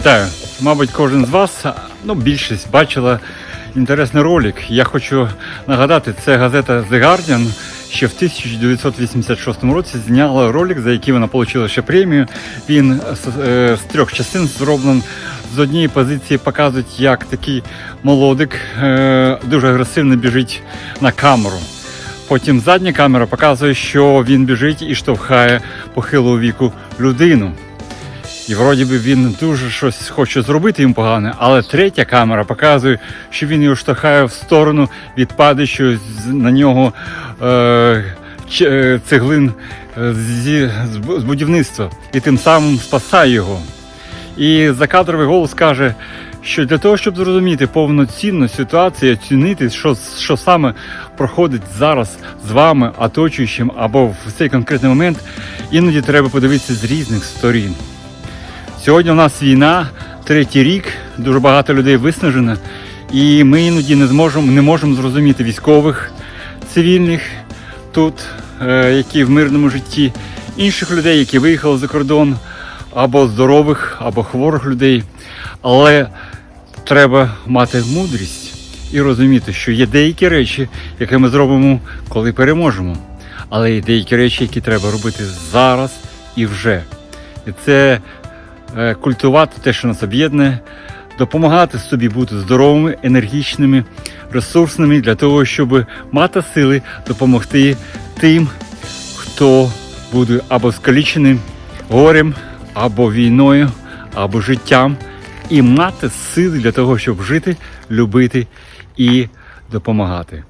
Вітаю. Мабуть, кожен з вас, ну більшість бачила інтересний ролик. Я хочу нагадати, це газета The Guardian ще в 1986 році зняла ролик, за який вона отримала ще премію. Він з, е, з трьох частин зроблений. З однієї позиції показують, як такий молодик е, дуже агресивно біжить на камеру. Потім задня камера показує, що він біжить і штовхає похилого віку людину. І вроді би він дуже щось хоче зробити їм погане, але третя камера показує, що він його штовхає в сторону від падаючого з- на нього е, е, цеглин е, зі, з будівництва і тим самим спасає його. І закадровий голос каже, що для того, щоб зрозуміти повноцінну ситуацію, оцінити, що, що саме проходить зараз з вами, оточуючим або в цей конкретний момент, іноді треба подивитися з різних сторін. Сьогодні у нас війна, третій рік, дуже багато людей виснажено, і ми іноді не зможемо не можемо зрозуміти військових, цивільних тут, е, які в мирному житті, інших людей, які виїхали за кордон, або здорових, або хворих людей. Але треба мати мудрість і розуміти, що є деякі речі, які ми зробимо, коли переможемо. Але є деякі речі, які треба робити зараз і вже. І це культувати те, що нас об'єднує, допомагати собі бути здоровими, енергічними, ресурсними для того, щоб мати сили допомогти тим, хто буде або скаліченим горем, або війною, або життям, і мати сили для того, щоб жити, любити і допомагати.